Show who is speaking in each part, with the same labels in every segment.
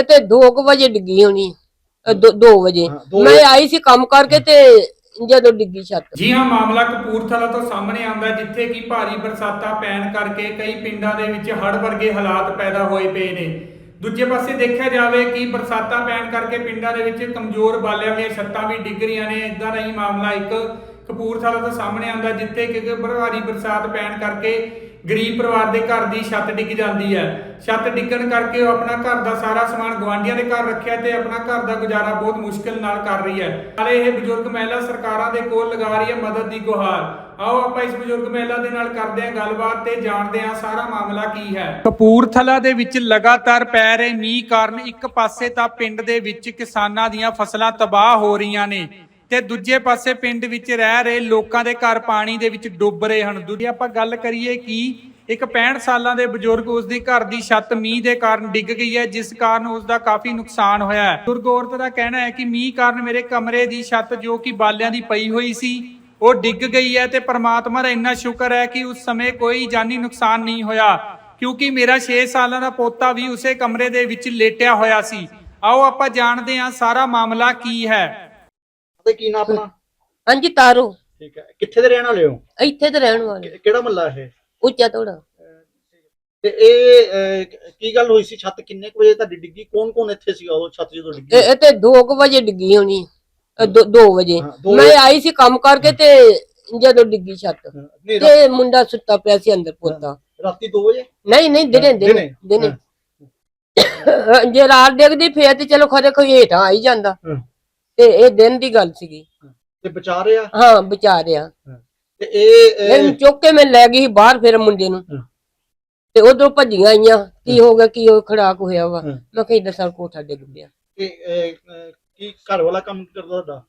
Speaker 1: ਇਹ ਤੇ 2 ਵਜੇ ਡਿੱਗੀ ਹੋਣੀ 2 ਵਜੇ।
Speaker 2: ਹਾਂ, ਦੋ
Speaker 1: ਮੈਂ ਆਈ ਸੀ ਕੰਮ ਕਰਕੇ ਤੇ ਜਦੋਂ ਡਿੱਗੀ ਛੱਤ।
Speaker 3: ਜੀ ਹਾਂ ਮਾਮਲਾ ਕਪੂਰਥਲਾ ਤੋਂ ਸਾਹਮਣੇ ਆਉਂਦਾ ਹੈ, ਜਿੱਥੇ ਕਿ ਭਾਰੀ ਬਰਸਾਤਾਂ ਪੈਣ ਕਰਕੇ ਕਈ ਪਿੰਡਾਂ ਦੇ ਵਿੱਚ ਹੜ੍ਹ ਵਰਗੇ ਹਾਲਾਤ ਪੈਦਾ ਹੋਏ ਪਏ ਨੇ। ਦੂਜੇ ਪਾਸੇ ਦੇਖਿਆ ਜਾਵੇ ਕਿ ਬਰਸਾਤਾਂ ਪੈਣ ਕਰਕੇ ਪਿੰਡਾਂ ਦੇ ਵਿੱਚ ਕਮਜ਼ੋਰ ਬਾਲਿਆਂ ਦੀਆਂ ਛੱਤਾਂ ਵੀ ਡਿੱਗ ਰਹੀਆਂ ਨੇ। ਇਦਾਂ ਦਾ ਹੀ ਮਾਮਲਾ ਇੱਕ ਕਪੂਰਥਲਾ ਤੋਂ ਸਾਹਮਣੇ ਆਉਂਦਾ ਜਿੱਥੇ ਕਿ ਭਾਰੀ ਬਰਸਾਤ ਪੈਣ ਕਰਕੇ ਗਰੀਬ ਪਰਿਵਾਰ ਦੇ ਘਰ ਦੀ ਛੱਤ ਡਿੱਗ ਜਾਂਦੀ ਹੈ। ਛੱਤ ਡਿੱਗਣ ਕਰਕੇ ਉਹ ਆਪਣਾ ਘਰ ਦਾ ਸਾਰਾ ਸਮਾਨ ਗਵਾਂਢੀਆਂ ਦੇ ਘਰ ਰੱਖਿਆ ਤੇ ਆਪਣਾ ਘਰ ਦਾ ਗੁਜ਼ਾਰਾ ਬਹੁਤ ਮੁਸ਼ਕਲ ਨਾਲ ਕਰ ਰਹੀ ਹੈ। ਨਾਲੇ ਇਹ ਬਜ਼ੁਰਗ ਮਹਿਲਾ ਸਰਕਾਰਾਂ ਦੇ ਕੋਲ ਲਗਾ ਰਹੀ ਹੈ ਮਦਦ ਦੀ ਗੁਹਾਰ। ਆਓ ਆਪਾਂ ਇਸ ਬਜ਼ੁਰਗ ਮਹਿਲਾ ਦੇ ਨਾਲ ਕਰਦੇ ਹਾਂ ਗੱਲਬਾਤ ਤੇ ਜਾਣਦੇ ਹਾਂ ਸਾਰਾ ਮਾਮਲਾ ਕੀ ਹੈ। ਕਪੂਰਥਲਾ ਦੇ ਵਿੱਚ ਲਗਾਤਾਰ ਪੈ ਰਹੇ ਮੀਂਹ ਕਾਰਨ ਇੱਕ ਪਾਸੇ ਤਾਂ ਪਿੰਡ ਦੇ ਵਿੱਚ ਕਿਸਾਨਾਂ ਦੀਆਂ ਫਸਲਾਂ ਤਬਾਹ ਹੋ ਰਹੀਆਂ ਨੇ। ਤੇ ਦੂਜੇ ਪਾਸੇ ਪਿੰਡ ਵਿੱਚ ਰਹਿ ਰਹੇ ਲੋਕਾਂ ਦੇ ਘਰ ਪਾਣੀ ਦੇ ਵਿੱਚ ਡੁੱਬ ਰਹੇ ਹਨ। ਦੂਜੀ ਆਪਾਂ ਗੱਲ ਕਰੀਏ ਕਿ ਇੱਕ 65 ਸਾਲਾਂ ਦੇ ਬਜ਼ੁਰਗ ਉਸ ਦੀ ਘਰ ਦੀ ਛੱਤ ਮੀਂਹ ਦੇ ਕਾਰਨ ਡਿੱਗ ਗਈ ਹੈ, ਜਿਸ ਕਾਰਨ ਉਸ ਦਾ ਕਾਫੀ ਨੁਕਸਾਨ ਹੋਇਆ ਹੈ। ਬਜ਼ੁਰਗ ਔਰਤ ਦਾ ਕਹਿਣਾ ਹੈ ਕਿ ਮੀਂਹ ਕਾਰਨ ਮੇਰੇ ਕਮਰੇ ਦੀ ਛੱਤ ਜੋ ਕਿ ਬਾਲਿਆਂ ਦੀ ਪਈ ਹੋਈ ਸੀ, ਉਹ ਡਿੱਗ ਗਈ ਹੈ ਤੇ ਪ੍ਰਮਾਤਮਾ ਦਾ ਇੰਨਾ ਸ਼ੁਕਰ ਹੈ ਕਿ ਉਸ ਸਮੇਂ ਕੋਈ ਜਾਨੀ ਨੁਕਸਾਨ ਨਹੀਂ ਹੋਇਆ, ਕਿਉਂਕਿ ਮੇਰਾ 6 ਸਾਲਾਂ ਦਾ ਪੋਤਾ ਵੀ ਉਸੇ ਕਮਰੇ ਦੇ ਵਿੱਚ ਲੇਟਿਆ ਹੋਇਆ ਸੀ। ਆਓ ਆਪਾਂ ਜਾਣਦੇ ਹਾਂ ਸਾਰਾ ਮਾਮਲਾ ਕੀ ਹੈ।
Speaker 2: ਤੇ ਕੀ ਨਾ ਆਪਣਾ?
Speaker 1: ਹਾਂਜੀ ਤਾਰੋ।
Speaker 2: ਠੀਕ ਹੈ। ਕਿੱਥੇ ਦੇ ਰਹਿਣ ਵਾਲੇ ਹੋ?
Speaker 1: ਇੱਥੇ ਤੇ ਰਹਿਣ ਵਾਲੇ।
Speaker 2: ਕਿ- ਕਿਹੜਾ ਮੱਲਾ ਇਹ?
Speaker 1: ਉੱਚਾ ਥੋੜਾ
Speaker 2: ਤੇ ਇਹ ਅਹ, ਕੀ ਗੱਲ ਹੋਈ ਸੀ? ਛੱਤ ਕਿੰਨੇ ਕੁ ਵਜੇ ਤੁਹਾਡੀ ਡਿੱਗੀ? ਕੌਣ ਕੌਣ ਇੱਥੇ ਸੀਗਾ ਉਦੋਂ ਛੱਤ ਜਦੋਂ ਡਿੱਗੀ?
Speaker 1: ਇਹ ਇਹ ਤੇ 2 ਵਜੇ ਡਿੱਗੀ ਹੋਣੀ। 2 ਵਜੇ।
Speaker 2: ਹਾਂ, ਦੋ
Speaker 1: ਮੈਂ
Speaker 2: ਵਜੇ।
Speaker 1: ਆਈ ਸੀ ਕੰਮ ਕਰਕੇ ਤੇ ਜਦੋਂ ਡਿੱਗੀ ਛੱਤ।
Speaker 2: ਹਾਂ, ਨਹੀਂ
Speaker 1: ਤੇ ਮੁੰਡਾ ਸੁੱਤਾ ਪਿਆ ਸੀ ਅੰਦਰ ਪੋਤਾ।
Speaker 2: ਰਾਤੀ 2 ਵਜੇ?
Speaker 1: ਨਹੀਂ ਨਹੀਂ ਦਿਨੇ ਦਿਨੇ
Speaker 2: ਦਿਨੇ,
Speaker 1: ਜੇ ਰਾਤ ਡਿੱਗਦੀ ਫੇਰ ਤੇ ਚਲੋ ਖਰੇ ਕੋਈ ਹੇਠਾਂ ਆਈ ਜਾਂਦਾ।
Speaker 2: ਹਾਂ।
Speaker 1: ਤੇ ਇਹ ਦਿਨ ਦੀ ਗੱਲ ਸੀਗੀ।
Speaker 2: ਤੇ ਬਚਾ ਰਿਹਾ?
Speaker 1: ਹਾਂ ਵਿਚਾਰਿਆ
Speaker 2: ਤੇ ਇਹ
Speaker 1: ਇਹਨੂੰ ਚੁੱਕ ਕੇ ਮੈਂ ਲੈ ਗਈ ਬਾਹਰ ਫਿਰ ਮੁੰਡੇ ਨੂੰ। ਤੇ ਉਧਰੋਂ ਭੱਜੀਆਂ ਆਈਆਂ ਕੀ ਹੋ। ਗਿਆ ਕੀ ਹੋ ਖੜਾਕ ਹੋਇਆ ਵਾ। ਮੈਂ ਕਿਹਾ ਇਦਾਂ ਸਾਲ ਕੋਠਾ ਡਿੱਗ ਪਿਆ
Speaker 2: ਅਹ, ਕੀ ਘਰ ਵਾਲਾ ਕੰਮ ਕਰਦਾ ਤੁਹਾਡਾ?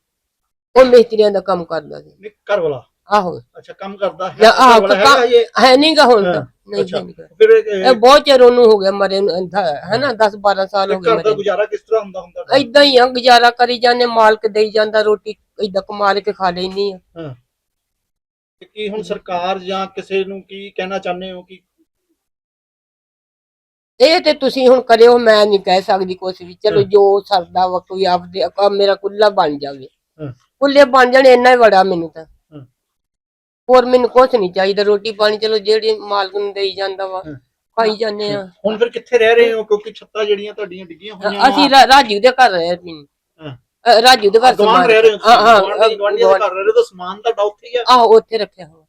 Speaker 1: ਉਹ ਮਿਸਤਰੀਆਂ ਦਾ ਕੰਮ ਕਰਦਾ ਸੀ।
Speaker 2: ਨਹੀਂ ਘਰ ਵਾਲਾ?
Speaker 1: ਆਹੋ।
Speaker 2: ਅੱਛਾ ਕੰਮ ਕਰਦਾ ਹੈ?
Speaker 1: ਆਹ ਹੈ ਨਹੀਂਗਾ ਹੁਣ ਤਾਂ। ਨਹੀਂ
Speaker 2: ਅੱਛਾ। ਫਿਰ
Speaker 1: ਇਹ ਬਹੁਤ ਚਿਰ ਉਹਨੂੰ ਹੋ ਗਿਆ ਮਰੇ ਨੂੰ ਹੈ ਨਾ 10 12 ਸਾਲ ਹੋ ਗਏ
Speaker 2: ਘਰ ਦਾ
Speaker 1: ਮਰੇ
Speaker 2: ਗੁਜ਼ਾਰਾ ਕਿਸ ਤਰ੍ਹਾਂ ਹੁੰਦਾ ਹੁੰਦਾ
Speaker 1: ਇਦਾਂ ਹੀ ਆ ਗੁਜ਼ਾਰਾ ਕਰੀ ਜਾਂਦੇ ਮਾਲਕ ਦੇਈ ਜਾਂਦਾ ਰੋਟੀ ਇਦਾਂ ਕਮਾ ਕੇ ਖਾ ਲੈਣੀ ਆ
Speaker 2: ਹਾਂ ਤੇ ਕੀ ਹੁਣ ਸਰਕਾਰ ਜਾਂ ਕਿਸੇ ਨੂੰ ਕੀ ਕਹਿਣਾ ਚਾਹੁੰਦੇ ਹੋ ਕਿ
Speaker 1: ਇਹ ਤੇ ਤੁਸੀਂ ਹੁਣ ਕਰਿਓ ਮੈਂ ਨਹੀਂ ਕਹਿ ਸਕਦੀ ਕੁਛ ਵੀ ਚਲੋ
Speaker 2: ਹਾਂ।
Speaker 1: ਜੋ ਸਰਦਾ ਵਾ ਕੋਈ ਆਪਦੇ ਆ ਮੇਰਾ ਕੁੱਲਾ ਬਣ ਜਾਵੇ
Speaker 2: ਹਾਂ।
Speaker 1: ਕੁੱਲੇ ਬਣ ਜਾਣ ਇੰਨਾ ਹੀ ਬੜਾ ਮੈਨੂੰ ਤਾਂ। ਹੋਰ ਮੈਨੂੰ ਕੁਛ ਨਹੀਂ ਚਾਹੀਦਾ ਰੋਟੀ ਪਾਣੀ ਚਲੋ ਜਿਹੜੀ ਮਾਲਕ ਨੂੰ ਦੇਈ ਜਾਂਦਾ ਵਾ। ਖਾਈ ਜਾਂਦੇ ਆ।
Speaker 2: ਹੁਣ ਫਿਰ ਕਿੱਥੇ ਰਹਿ ਰਹੇ ਹੋ? ਕਿਉਂਕਿ ਛੱਤਾਂ ਜਿਹੜੀਆਂ ਤੁਹਾਡੀਆਂ ਡਿੱਗੀਆਂ ਹੋਈਆਂ
Speaker 1: ਅਸੀਂ ਰਾ- ਰਾਜੂ ਦੇ ਘਰ ਰਹੇ ਸੀ
Speaker 2: ਹਾਂ।
Speaker 1: ਰਾਜੂ ਦੇ ਘਰ ਸਮਾਨ-
Speaker 2: ਰਹਿ ਰਹੇ ਹੋ?
Speaker 1: ਹਾਂ ਹਾਂ
Speaker 2: ਗਵਾਂਢੀ ਗਵਾਂਢੀਆਂ ਦੇ ਘਰ ਰਹਿ ਰਹੇ ਹੋ ਤਾਂ ਸਮਾਨ ਤੁਹਾਡਾ ਉੱਥੇ ਹੀ ਆ।
Speaker 1: ਆਹੋ ਉੱਥੇ ਰੱਖਿਆ ਹੋਇਆ।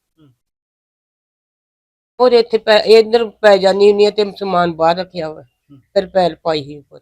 Speaker 1: ਹੋਰ ਇੱਥੇ ਪੈ ਇੱਧਰ ਪੈ ਜਾਨੀ ਹੁੰਦੀ ਆ ਤੇ ਸਮਾਨ ਬਾਹਰ ਰੱਖਿਆ ਹੋਇਆ ਫਿਰ ਪੈਲ ਪਾਈ ਹੀ ਉੱਪਰ।